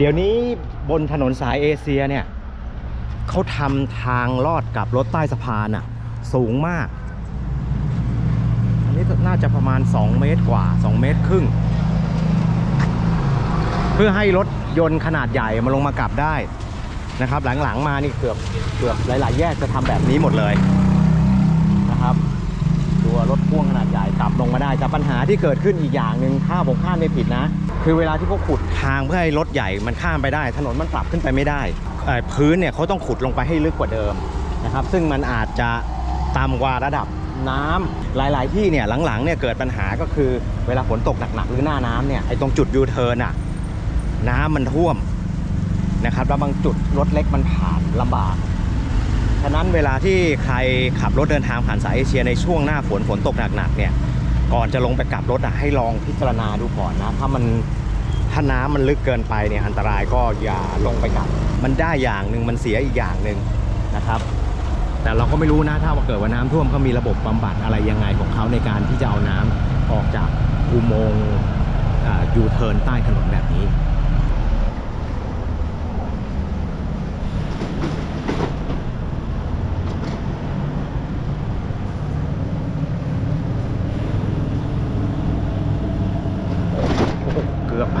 เดี๋ยวนี้บนถนนสายเอเชียเนี่ยเขาทำทางลอดกับรถใต้สะพานอะสูงมาก อันนี้น่าจะประมาณ 2 เมตรกว่า 2 เมตรครึ่ง เพื่อให้รถยนต์ขนาดใหญ่มาลงมากลับได้นะครับ หลังๆมานี่เกือบเกือบหลาย ๆ แยกจะทำแบบนี้หมดเลยนะครับ ตัวรถพ่วงขนาดใหญ่ กับลงมาได้แต่ปัญหาที่เกิดขึ้นอีกอย่างหนึ่งถ้าผมคาดไม่ผิดนะ คือเวลาที่เขาขุดทางเพื่อให้รถใหญ่มันข้ามไปได้ ถนนมันปรับขึ้นไปไม่ได้พื้นเนี่ยเขาต้องขุดลงไปให้ลึกกว่าเดิมนะครับ ซึ่งมันอาจจะต่ำกว่าระดับน้ำหลาย ๆ ที่เนี่ยหลัง ๆ เนี่ยเกิดปัญหาก็คือเวลาฝนตกหนัก ๆ หรือหน้าน้ำเนี่ยไอ้ตรงจุดยูเทิร์นอะน้ำมันท่วมนะครับแล้วบางจุดรถเล็กมันผ่านลำบากฉะนั้นเวลาที่ใครขับรถเดินทางผ่านสายเอเชียในช่วงหน้าฝนฝนตกหนัก ๆ เนี่ย ก่อนจะลงไปกลับรถอะให้ลองพิจารณาดูก่อนนะ ถ้ามันถ้าน้ำมันลึกเกินไปเนี่ยอันตรายก็อย่าลงไปกลับ มันได้อย่างหนึ่งมันเสียอีกอย่างหนึ่งนะครับ แต่เราก็ไม่รู้นะถ้าว่าเกิดว่าน้ำท่วมเขามีระบบบำบัดอะไรยังไงของเขาในการที่จะเอาน้ำออกจากอุโมงค์ยูเทิร์นใต้ถนนแบบนี้ โอ้โหเกือบไป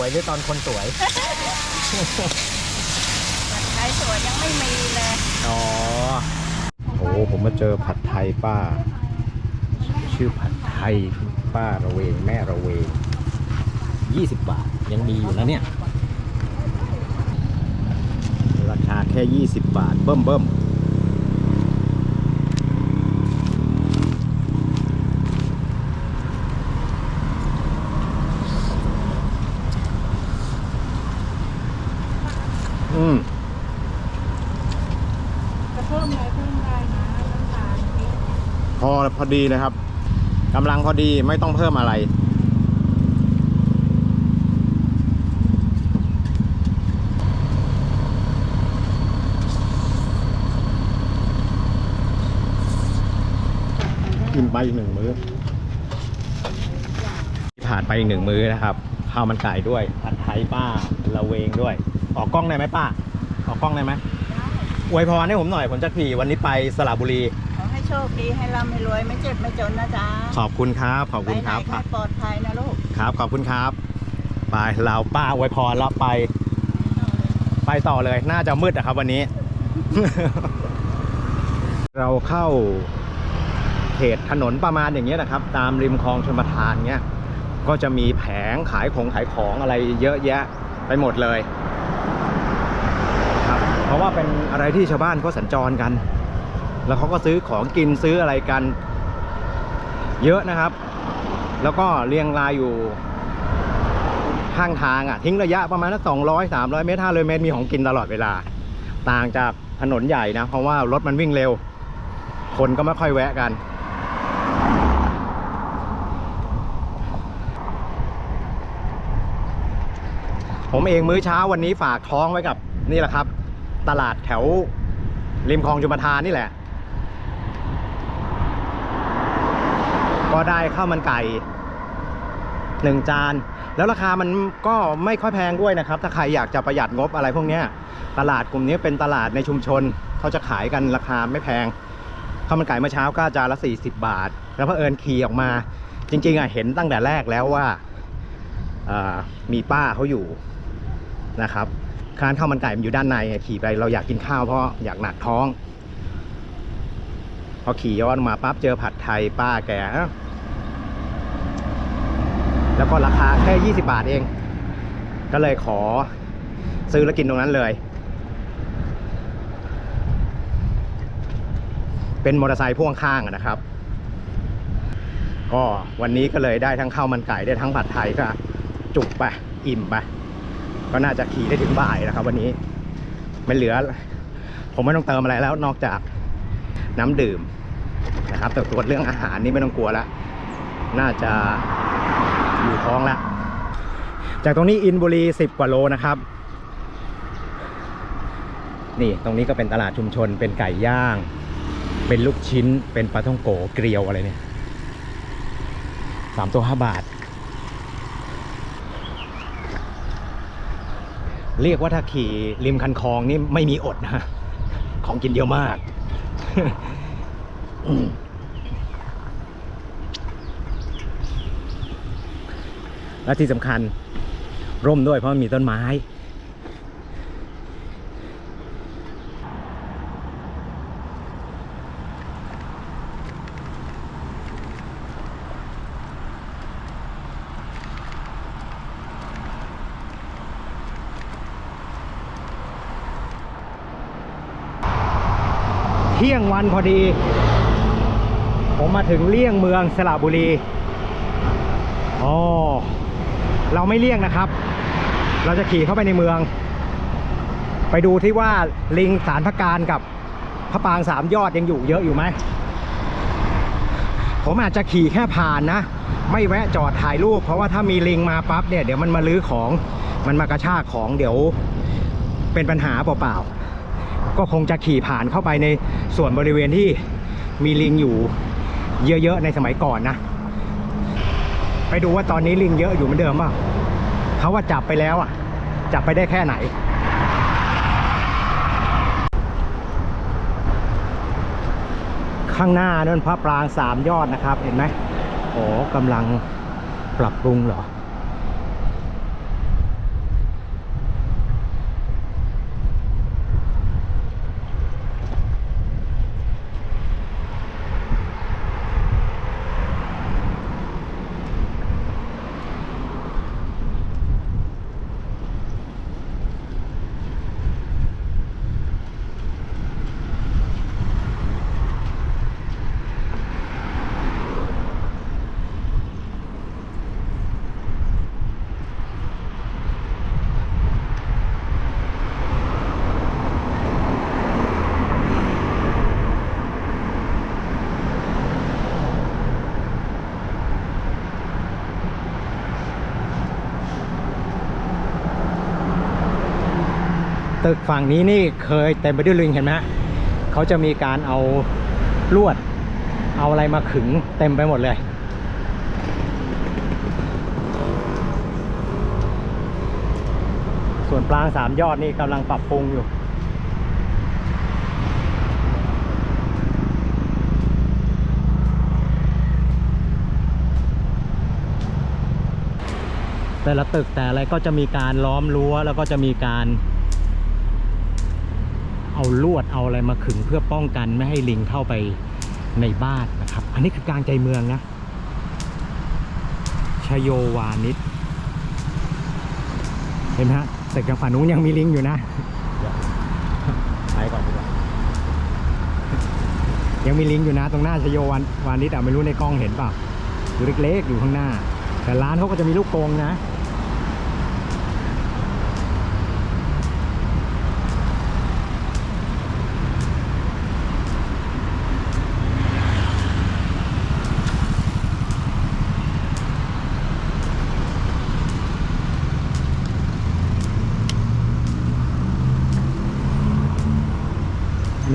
วยหรือตอนคนสวยไทยสวยยังไม่มีเลยอ๋อ โอ้ผมมาเจอผัดไทยป้า ชื่อผัดไทยป้าระเวงแม่ระเวง20 บาท ยังมีอยู่นะเนี่ย ราคาแค่ 20 บาท เบิ่มเบิ่ม อืมจะเพิ่มอะไรเพิ่มได้นะน้ำตาลพริกพอพอดีเลยครับกำลังพอดีไม่ต้องเพิ่มอะไร กินไปอีกหนึ่งมื้อผ่านไปอีกหนึ่งมื้อนะครับข้าวมันไก่ด้วยผัดไทยป้าละเวงด้วย ออกกล้องได้ไหมป้า ออกกล้องได้ไหมอวยพรให้ผมหน่อยผมจะขี่วันนี้ไปสระบุรี ขอให้โชคดีให้ร่ำให้รวยไม่เจ็บไม่จนนะจ๊ะขอบคุณครับ ขอบไปคุณไหคนรับให้ปลอดภัยนะลูก ครับ ขอบคุณครับ ไปเราป้าอวยพรแล้วไป ไปต่อเลยน่าจะมืดอะครับวันนี้ เราเข้าเขตถนนประมาณอย่างเงี้ยนะครับ ตามริมคลองชลประทานเงี้ย ก็จะมีแผงขายของขายของอะไรเยอะแยะไปหมดเลยครับ เพราะว่าเป็นอะไรที่ชาวบ้านก็สัญจรกัน แล้วเขาก็ซื้อของกินซื้ออะไรกัน เยอะนะครับ แล้วก็เรียงรายอยู่ข้างทางอะทิ้งระยะประมาณสักสองร้อยสามร้อยเมตรห้าร้อยเมตรมีของกินตลอดเวลา ต่างจากถนนใหญ่นะ เพราะว่ารถมันวิ่งเร็ว คนก็ไม่ค่อยแวะกัน ผมเองมื้อเช้าวันนี้ฝากท้องไว้กับนี่แหละครับ ตลาดแถว ริมคลองจุมทานนี่แหละ ก็ได้ข้าวมันไก่หนึ่งจาน แล้วราคามันก็ไม่ค่อยแพงด้วยนะครับ ถ้าใครอยากจะประหยัดงบอะไรพวกนี้ตลาดกลุ่มนี้เป็นตลาดในชุมชน เขาจะขายกันราคาไม่แพงข้าวมันไก่เมื่อเช้าก็จานละ 40 บาท แล้วพอเอิญขี่ออกมา จริงๆอะเห็นตั้งแต่แรกแล้วว่ามีป้าเขาอยู่นะครับ ร้านข้าวมันไก่มันอยู่ด้านในไงขี่ไปเราอยากกินข้าวเพราะอยากหนักท้อง พอขี่ย้อนมาปั๊บเจอผัดไทยป้าแกเอ้าแล้วก็ราคาแค่ 20 บาทเอง ก็เลยขอซื้อแล้วกินตรงนั้นเลย เป็นมอเตอร์ไซค์พ่วงข้างอะนะครับ ก็วันนี้ก็เลยได้ทั้งข้าวมันไก่ได้ทั้งผัดไทยก็จุกไป อิ่มไป ก็น่าจะขี่ได้ถึงบ่ายนะครับ วันนี้ไม่เหลือ ผมไม่ต้องเติมอะไรแล้วนอกจากน้ำดื่มนะครับ แต่ตัวเรื่องอาหารนี่ไม่ต้องกลัวแล้วน่าจะอยู่ท้องแล้วจากตรงนี้อินบุรี10กว่าโลนะครับนี่ตรงนี้ก็เป็นตลาดชุมชนเป็นไก่ย่าง เป็นลูกชิ้นเป็นปลาท่องโกเกลียวอะไรเนี่ยสามตัวห้าบาท เรียกว่าถ้าขี่ริมคันคลองนี่ไม่มีอดนะของกินเยอะมาก และที่สำคัญร่มด้วยเพราะมีต้นไม้ ที่ยงวันพอดี ผมมาถึงเลี่ยงเมืองสระบุรีอ๋อเราไม่เลี่ยงนะครับ เราจะขี่เข้าไปในเมือง ไปดูที่ว่าลิงสารพระการกับพระปางสามยอดยังอยู่เยอะอยู่ไหมผมอาจจะขี่แค่ผ่านนะ ไม่แวะจอดถ่ายรูป เพราะว่าถ้ามีลิงมาปั๊บเนี่ยเดี๋ยวมันมาลื้อของ มันมากระชากของเดี๋ยวเป็นปัญหาเปล่าๆ ก็คงจะขี่ผ่านเข้าไปในส่วนบริเวณที่มีลิงอยู่เยอะๆในสมัยก่อนนะ ไปดูว่าตอนนี้ลิงเยอะอยู่เหมือนเดิมเปล่าเขาว่าจับไปแล้วอะ จับไปได้แค่ไหน ข้างหน้านั่นพระปรางสามยอดนะครับ เห็นไหมโอ้กำลังปรับปรุงเหรอ ตึกฝั่งนี้นี่เคยเต็มไปด้วยลิงเห็นไหมฮะเขาจะมีการเอาลวด เอาอะไรมาขึงเต็มไปหมดเลย ส่วนปรางสามยอดนี่กำลังปรับปรุงอยู่แต่ละตึกแต่อะไรก็จะมีการล้อมรั้วแล้วก็จะมีการ เอาลวดเอาอะไรมาขึงเพื่อป้องกันไม่ให้ลิงเข้าไปในบ้านนะครับ อันนี้คือกลางใจเมืองนะชโยวานิชเห็นไหมฮะแต่กลางฝั่งนู้นยังมีลิงอยู่นะเดี๋ยวไปก่อนดีกว่ายังมีลิงอยู่นะ ตรงหน้าชโยวานวานิชอะไม่รู้ในกล้องเห็นเปล่าอยู่เล็กๆอยู่ข้างหน้า แต่ร้านเขาก็จะมีลูกกรงนะ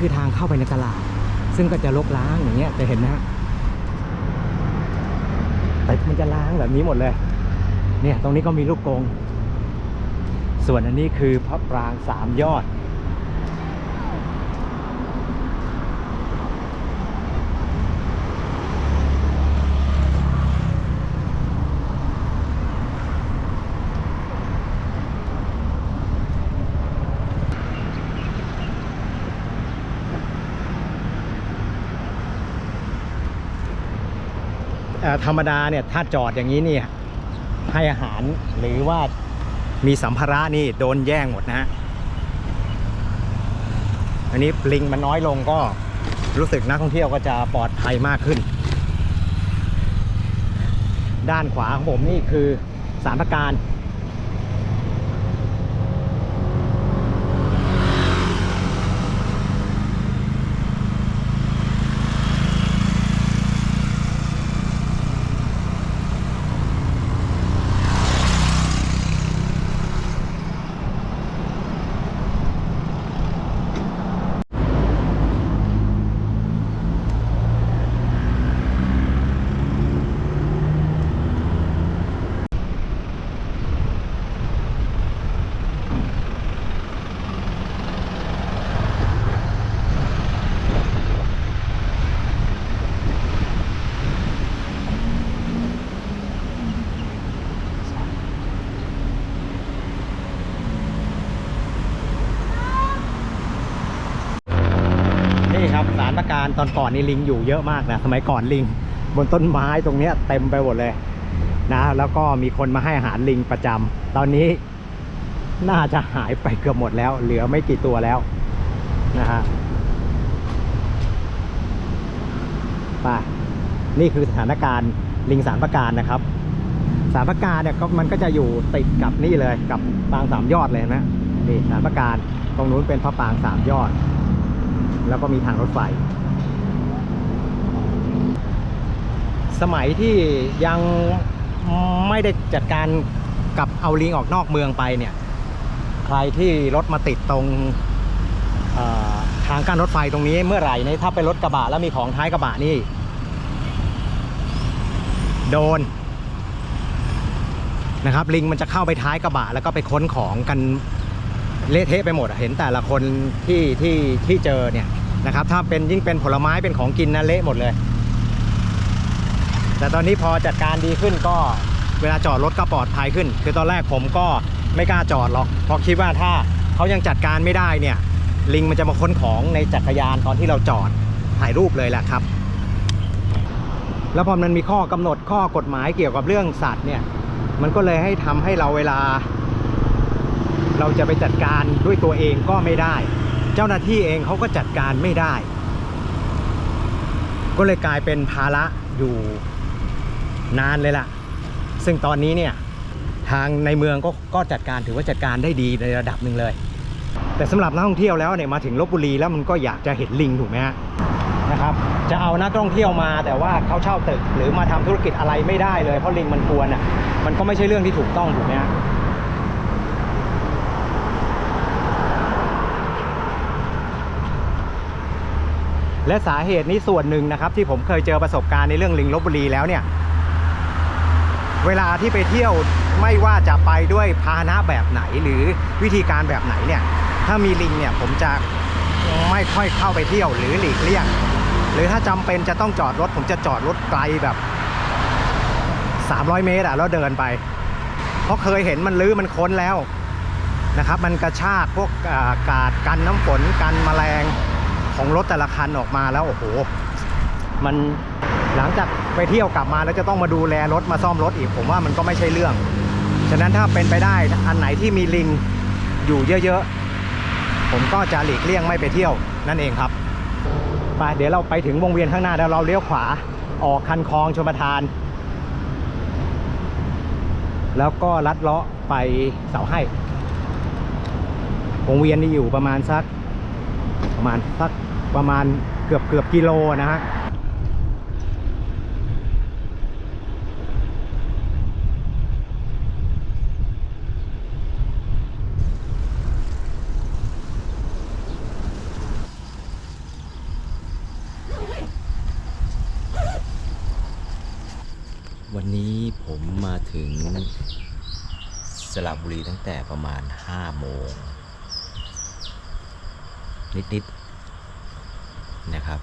คือทางเข้าไปในตลาด ซึ่งก็จะลกล้างอย่างเงี้ยจะเห็นนะฮะแต่มันจะล้างแบบนี้หมดเลย เนี่ยตรงนี้ก็มีลูกกง ส่วนอันนี้คือพระปรางสามยอด ธรรมดาเนี่ยถ้าจอดอย่างนี้เนี่ยให้อาหารหรือว่ามีสัมภาระนี่โดนแย่งหมดนะฮะอันนี้ปลิงมันน้อยลงก็รู้สึกนักท่องเที่ยวก็จะปลอดภัยมากขึ้น ด้านขวาของผมนี่คือสารพระการ นี่ครับสารประการตอนก่อนนี่ลิงอยู่เยอะมากนะสมัยก่อนลิง บนต้นไม้ตรงเนี้ยเต็มไปหมดเลยนะแล้วก็มีคนมาให้อาหารลิงประจำตอนนี้น่าจะหายไปเกือบหมดแล้ว เหลือไม่กี่ตัวแล้วนะฮะไปนี่คือสถานการณ์ลิงสารประการนะครับสารประการเนี่ยมันก็จะอยู่ติดกับนี่เลยกับปางสามยอดเลยนะนี่สารประการตรงนู้นเป็นพระปางสามยอด แล้วก็มีทางรถไฟ สมัยที่ยังไม่ได้จัดการกับเอาลิงออกนอกเมืองไปเนี่ย ใครที่รถมาติดตรงทางกั้นรถไฟตรงนี้เมื่อไหร่เนี่ยถ้าเป็นรถกระบะแล้วมีของท้ายกระบะนี่ โดนนะครับ ลิงมันจะเข้าไปท้ายกระบะแล้วก็ไปค้นของกันเละเทะไปหมดเห็นแต่ละคนที่ที่ที่เจอเนี่ยนะครับ ถ้าเป็นยิ่งเป็นผลไม้เป็นของกินนะเละหมดเลย แต่ตอนนี้พอจัดการดีขึ้นก็เวลาจอดรถก็ปลอดภัยขึ้น คือตอนแรกผมก็ไม่กล้าจอดหรอกเพราะคิดว่าถ้าเขายังจัดการไม่ได้เนี่ย ลิงมันจะมาค้นของในจักรยานตอนที่เราจอดถ่ายรูปเลยแหละครับ แล้วพอมันมีข้อกำหนดข้อกฎหมายเกี่ยวกับเรื่องสัตว์เนี่ยมันก็เลยให้ทำให้เราเวลา เราจะไปจัดการด้วยตัวเองก็ไม่ได้ เจ้าหน้าที่เองเขาก็จัดการไม่ได้ ก็เลยกลายเป็นภาระอยู่ นานเลยล่ะ ซึ่งตอนนี้เนี่ยทางในเมืองก็ก็จัดการถือว่าจัดการได้ดีในระดับหนึ่งเลย แต่สำหรับนักท่องเที่ยวแล้วเนี่ยมาถึงลบบุรีแล้วมันก็อยากจะเห็นลิงถูกไหมฮะนะครับจะเอานักท่องเที่ยวมาแต่ว่าเขาเช่าตึก หรือมาทำธุรกิจอะไรไม่ได้เลย เพราะลิงมันกวนอะมันก็ไม่ใช่เรื่องที่ถูกต้องถูกไหมฮะและสาเหตุนี้ส่วนหนึ่งนะครับที่ผมเคยเจอประสบการณ์ในเรื่องลิงลบบุรีแล้วเนี่ย เวลาที่ไปเที่ยวไม่ว่าจะไปด้วยพาหนะแบบไหนหรือวิธีการแบบไหนเนี่ย ถ้ามีลิงเนี่ยผมจะไม่ค่อยเข้าไปเที่ยวหรือหลีกเลี่ยง หรือถ้าจำเป็นจะต้องจอดรถ ผมจะจอดรถไกลแบบ 300 เมตรอะแล้วเดินไป เพราะเคยเห็นมันลื้อมันค้นแล้วนะครับ มันกระชากพวกอากาดกันน้ำฝนกันแมลงของรถแต่ละคันออกมาแล้วโอ้โห มัน หลังจากไปเที่ยวกลับมาแล้วจะต้องมาดูแลรถมาซ่อมรถอีกผมว่ามันก็ไม่ใช่เรื่อง ฉะนั้นถ้าเป็นไปได้อันไหนที่มีลิงอยู่เยอะๆ ผมก็จะหลีกเลี่ยงไม่ไปเที่ยวนั่นเองครับไปเดี๋ยวเราไปถึงวงเวียนข้างหน้าแล้วเราเลี้ยวขวาออกคันคลองชมประทาน แล้วก็ลัดเลาะไปเสาให้วงเวียนนี่อยู่ประมาณสักประมาณสักประมาณเกือบเกือบกิโลนะฮะ วันนี้ผมมา ถึงสระบุรีตั้งแต่ประมาณ 5 โมง นิด ๆ นะครับ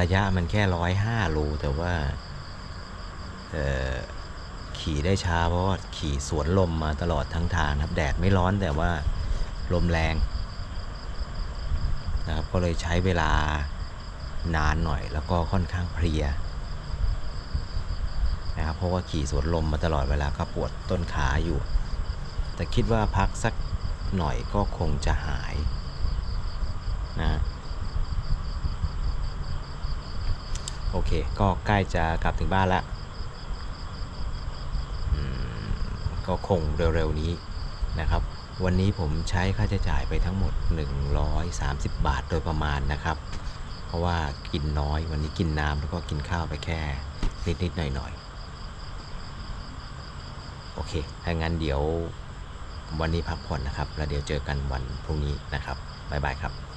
ระยะมันแค่ร้อยห้าโล แต่ว่าขี่ได้ช้าเพราะขี่สวนลมมาตลอดทั้งทางครับ แดดไม่ร้อนแต่ว่าลมแรงนะครับก็เลยใช้เวลานานหน่อยแล้วก็ค่อนข้างเพลีย นะครับ เพราะว่าขี่สวนลมมาตลอดเวลาก็ปวดต้นขาอยู่ แต่คิดว่าพักสักหน่อยก็คงจะหายนะโอเค ก็ใกล้จะกลับถึงบ้านล้วอืมก็คงเร็วๆนี้นะครับ วันนี้ผมใช้ค่าใช้จ่ายไปทั้งหมด 130 บาทโดยประมาณนะครับ เพราะว่ากินน้อยวันนี้กินน้ำแล้วก็กินข้าวไปแค่นิดๆหน่อยๆ โอเค ถ้างั้นเดี๋ยววันนี้พักผ่อนนะครับ แล้วเดี๋ยวเจอกันวันพรุ่งนี้นะครับ บ๊ายบายครับ